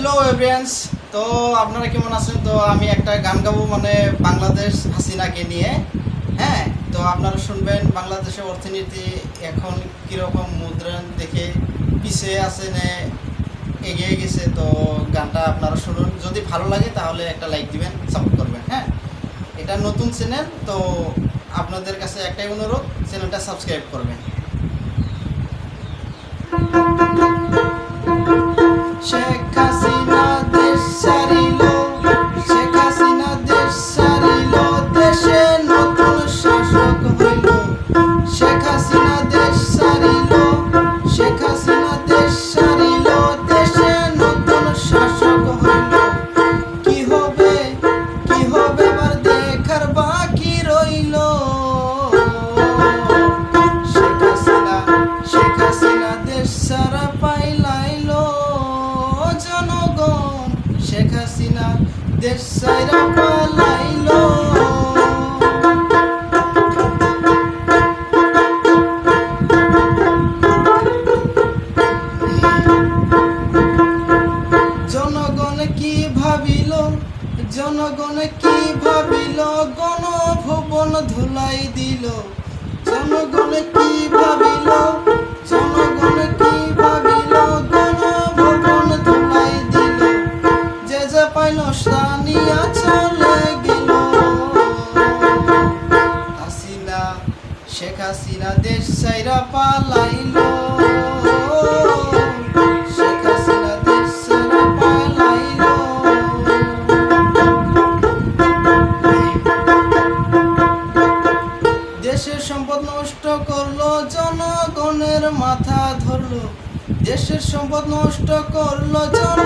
Hello এভরিয়ান্স তো আপনারা কেমন আছেন? তো আমি একটা গান গাবো মানে বাংলাদেশ হাসিনাকে নিয়ে। হ্যাঁ তো আপনারা শুনবেন বাংলাদেশের অর্থনীতি এখন কীরকম মুদ্রণ দেখে পিছিয়ে আছে না এগিয়ে গেছে। তো গানটা আপনারা শুনুন। যদি ভালো লাগে তাহলে একটা লাইক দিবেন সাপোর্ট করবেন। হ্যাঁ এটা নতুন চ্যানেল তো আপনাদের কাছে একটাই অনুরোধ চ্যানেলটা সাবস্ক্রাইব করবেন। জনগণ কি ভাবিল? জনগণ কি ভাবিল? গণভবন ধুলাই দিল। জনগণ কি ভাবিল? শেখ হাসিনা দেশ সাইরা পালাইল। দেশের সম্পদ নষ্ট করল, জনগণের মাথা ধরলো। দেশের সম্পদ নষ্ট করল জন